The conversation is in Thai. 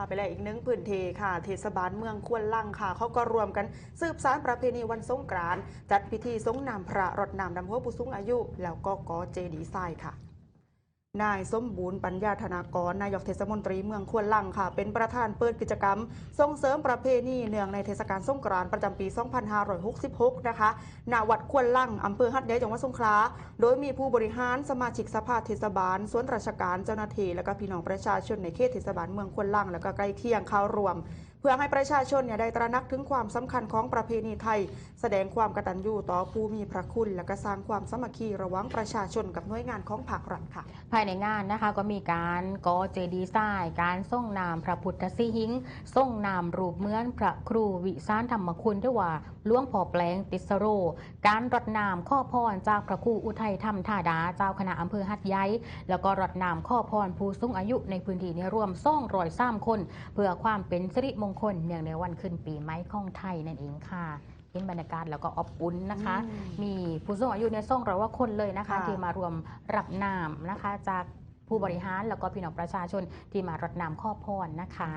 าไปแล้วอีกหนึ่งพื้นที่ค่ะ เทศบาลเมืองควนลังค่ะ เขาก็รวมกันสืบสารประเพณีวันสงกรานต์จัดพิธีสงน้ำพระรดน้ำดำหัวผู้สูงอายุ แล้วก็ก่อเจดีย์ทรายค่ะ นายสมบูรณ์ปัญญาธนากร นายกเทศมนตรีเมืองควนลังค่ะ เป็นประธานเปิดกิจกรรม ส่งเสริมประเพณีเนื่องในเทศกาลสงกรานต์ประจำปี 2566 นะคะณวัดควนลังอำเภอหัดใหญ่จังหวัดสงขลา โดยมีผู้บริหารสมาชิกสภาเทศบาล ส่วนราชการเจ้าหน้าที่และก็พี่น้องประชาชนในเขตเทศบาลเมืองควนลังและก็ใกล้เคียงเข้าร่วม เพื่อให้ประชาชนเนี่ยได้ตระหนักถึงความสำคัญของประเพณีไทย แสดงความกตัญญูต่อผู้มีพระคุณ และก็สร้างความสมัคคีระหว่างประชาชนกับหน่วยงานของภาครัฐค่ะ ภายในงานนะคะก็มีการก่อเจดีย์ทรายการส่งนามพระพุทธสิหิงส่งนามรูปเหมือนพระครูวิสานธรรมคุณด้วยว่าล้วงพอแปลงติสโร การรดน้ำข้อพรจากพระครูอุทัยธรรมธาดาเจ้าคณะอำเภอหัดใหญ่แล้วก็รดน้ำข้อพรผู้สูงอายุในพื้นที่นี้รวมซ่องรอยซ้ำคน เพื่อความเป็นสิริมงคลเนื่องในวันขึ้นปีไม้ของไทยนั่นเองค่ะเห็นบรรยากาศแล้วก็อบอุ่นนะคะอืมมีผู้สูงอายุเนี่ยส่งเราว่าคนเลยนะคะค่ะที่มารวมรับนามนะคะ จากผู้บริหารแล้วก็พี่น้องประชาชนที่มารดน้ำข้อพรนะคะ